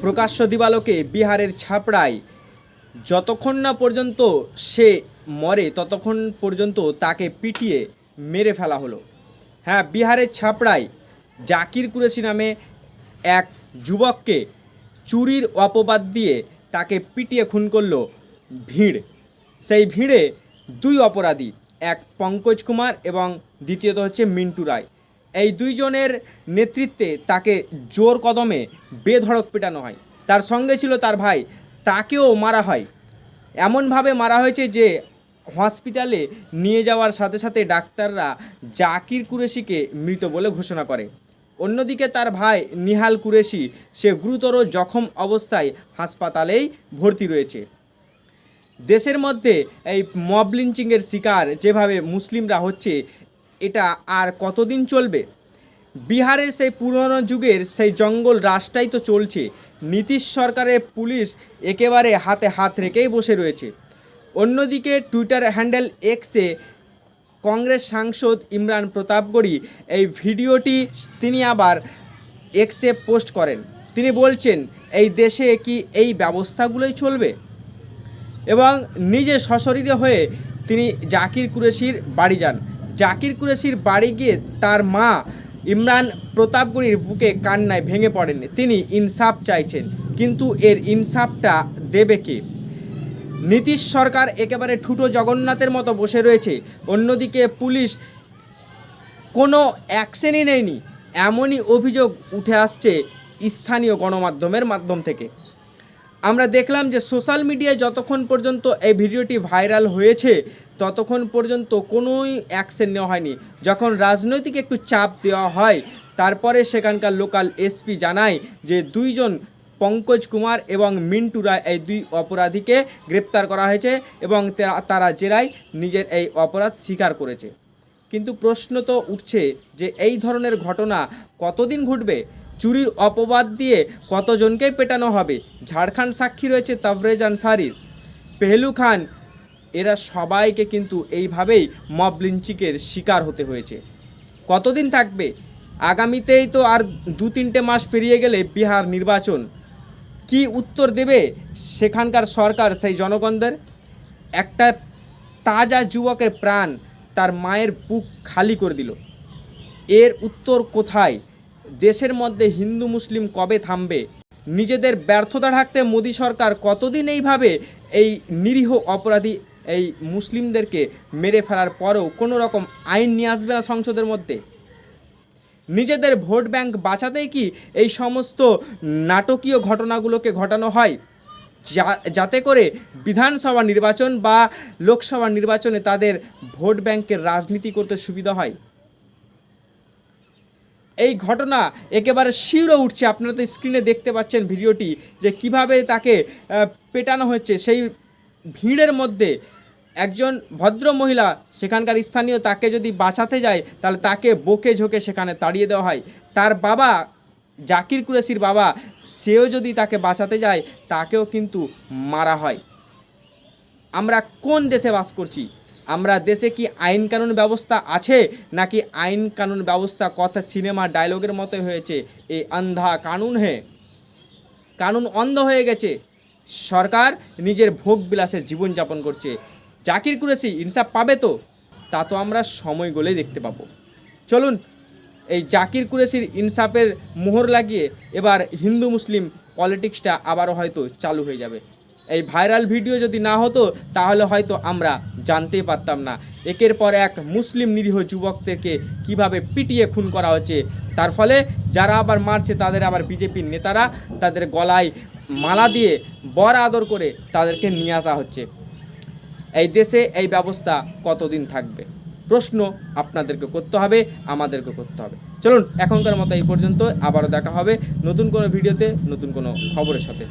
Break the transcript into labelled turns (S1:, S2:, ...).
S1: প্রকাশ্য দিবালোকে বিহারের ছাপড়ায়। যতক্ষণ না পর্যন্ত সে মরে, ততক্ষণ পর্যন্ত তাকে পিটিয়ে মেরে ফেলা হলো। হ্যাঁ বিহারের ছাপড়ায় জাকির কুরেশি নামে এক যুবককে চুরির অপবাদ দিয়ে তাকে পিটিয়ে খুন করল ভিড়। সেই ভিড়ে দুই অপরাধী, এক পঙ্কজ কুমার এবং দ্বিতীয়ত হচ্ছে মিন্টু রায়। এই দুইজনের নেতৃত্বে তাকে জোর কদমে বেধড়ক পেটানো হয়। তার সঙ্গে ছিল তার ভাই। তাকেও মারা হয়। এমনভাবে মারা হয়েছে যে হসপিটালে নিয়ে যাওয়ার সাথে সাথে ডাক্তাররা জাকির কুরেশিকে মৃত বলে ঘোষণা করে। অন্যদিকে তার ভাই নিহাল কুরেশি, সে গুরুতর জখম অবস্থায় হাসপাতালেই ভর্তি রয়েছে। দেশের মধ্যে এই মব লিঞ্চিংয়ের শিকার যেভাবে মুসলিমরা হচ্ছে এটা আর কতদিন চলবে? বিহারে সেই পুরনো যুগের সেই জঙ্গল রাজটাই তো চলছে। নীতিশ সরকারের পুলিশ একেবারে হাতে হাত রেখেই বসে রয়েছে। অন্যদিকে টুইটার হ্যান্ডেল এক্সে কংগ্রেস সাংসদ ইমরান প্রতাপগড়ি এই ভিডিওটি তিনি আবার এক্সে পোস্ট করেন। তিনি বলছেন, এই দেশে কি এই ব্যবস্থাগুলোই চলবে? এবং নিজে সশরীরে হয়ে তিনি জাকির কুরেশির বাড়ি যান। জাকির কুরেশির বাড়ি গিয়ে তার মা ইমরান প্রতাপগুড়ির বুকে কান্নায় ভেঙে পড়েন। তিনি ইনসাফ চাইছেন, কিন্তু এর ইনসাফটা দেবে কে? নীতিশ সরকার একেবারে ঠুটো জগন্নাথের মতো বসে রয়েছে। অন্যদিকে পুলিশ কোনো অ্যাকশনই নেয়নি। এমনই অভিযোগ উঠে আসছে স্থানীয় গণমাধ্যমের মাধ্যম থেকে। আমরা দেখলাম যে সোশ্যাল মিডিয়ায় যতক্ষণ পর্যন্ত এই ভিডিওটি ভাইরাল হয়েছে, ততক্ষণ পর্যন্ত কোনোই অ্যাকশন নেওয়া হয়নি। যখন রাজনৈতিক একটু চাপ দেওয়া হয়, তারপরে সেখানকার লোকাল এসপি জানায় যে দুইজন পঙ্কজ কুমার এবং মিন্টু রায় এই দুই অপরাধীকে গ্রেপ্তার করা হয়েছে এবং তারা- জেরায় নিজের এই অপরাধ স্বীকার করেছে। কিন্তু প্রশ্ন তো উঠছে যে এই ধরনের ঘটনা কতদিন ঘটবে? চুরির অপবাদ দিয়ে কতজনকেই পেটানো হবে? ঝাড়খণ্ড সাক্ষী রয়েছে তাবরেজ আনসারির। পেহলু খান, এরা সবাইকে কিন্তু এইভাবেই মব লিঞ্চিকের শিকার হতে হয়েছে। কতদিন থাকবে? আগামীতেই তো আর দু তিনটে মাস পেরিয়ে গেলে বিহার নির্বাচন। কি উত্তর দেবে সেখানকার সরকার সেই জনগণদের? একটা তাজা যুবকের প্রাণ তার মায়ের বুক খালি করে দিল। এর উত্তর কোথায়? দেশের মধ্যে হিন্দু মুসলিম কবে থামবে? নিজেদের ব্যর্থতা ঢাকতে মোদী সরকার কতদিন এইভাবে এই নিরীহ অপরাধী এই মুসলিমদেরকে মেরে ফেলার পরেও কোনো রকম আইন নিয়ে আসবে না সংসদের মধ্যে? নিজেদের ভোট ব্যাংক বাঁচাতেই কি এই সমস্ত নাটকীয় ঘটনাগুলোকে ঘটানো হয়? যাতে করে বিধানসভা নির্বাচন বা লোকসভা নির্বাচনে তাদের ভোট ব্যাংকের রাজনীতি করতে সুবিধা হয়। এই ঘটনা একেবারে শিউরে উঠছে। আপনারা তো স্ক্রিনে দেখতে পাচ্ছেন ভিডিওটি যে কীভাবে তাকে পেটানো হচ্ছে। সেই ভিড়ের মধ্যে একজন ভদ্র মহিলা, সেখানকার স্থানীয়, তাকে যদি বাঁচাতে যায়, তাহলে তাকে বকে ঝোঁকে সেখানে তাড়িয়ে দেওয়া হয়। তার বাবা, জাকির কুরেশির বাবা, সেও যদি তাকে বাঁচাতে যায়, তাকেও কিন্তু মারা হয়। আমরা কোন দেশে বাস করছি? আমরা দেশে কি আইন কানুন ব্যবস্থা আছে নাকি আইন কানুন ব্যবস্থা কথা সিনেমা ডায়লগের মতো হয়েছে? এই আন্ধা কানুন হে। কানুন অন্ধ হয়ে গেছে। সরকার নিজের ভোগ বিলাসের জীবনযাপন করছে। জাকির কুরেশি ইনসাফ পাবে তো? তা তো আমরা সময় গলেই দেখতে পাবো। চলুন, এই জাকির কুরেশির ইনসাফের মোহর লাগিয়ে এবার হিন্দু মুসলিম পলিটিক্সটা আবারও হয়তো চালু হয়ে যাবে। এই ভাইরাল ভিডিও যদি না হতো, তাহলে হয়তো আমরা জানতেই পারতাম না। একের পর এক মুসলিম নিরীহ যুবকদেরকে কীভাবে পিটিয়ে খুন করা হচ্ছে, তার ফলে যারা আবার মারছে, তাদের আবার বিজেপির নেতারা তাদের গলায় মালা দিয়ে বর আদর করে তাদেরকে নিয়ে আসা হচ্ছে। এই দেশে এই ব্যবস্থা কতদিন থাকবে? প্রশ্ন আপনাদেরকে করতে হবে, আমাদেরকে করতে হবে। চলুন, এখনকার মতো এই পর্যন্ত। আবারও দেখা হবে নতুন কোনো ভিডিওতে, নতুন কোনো খবরের সাথে।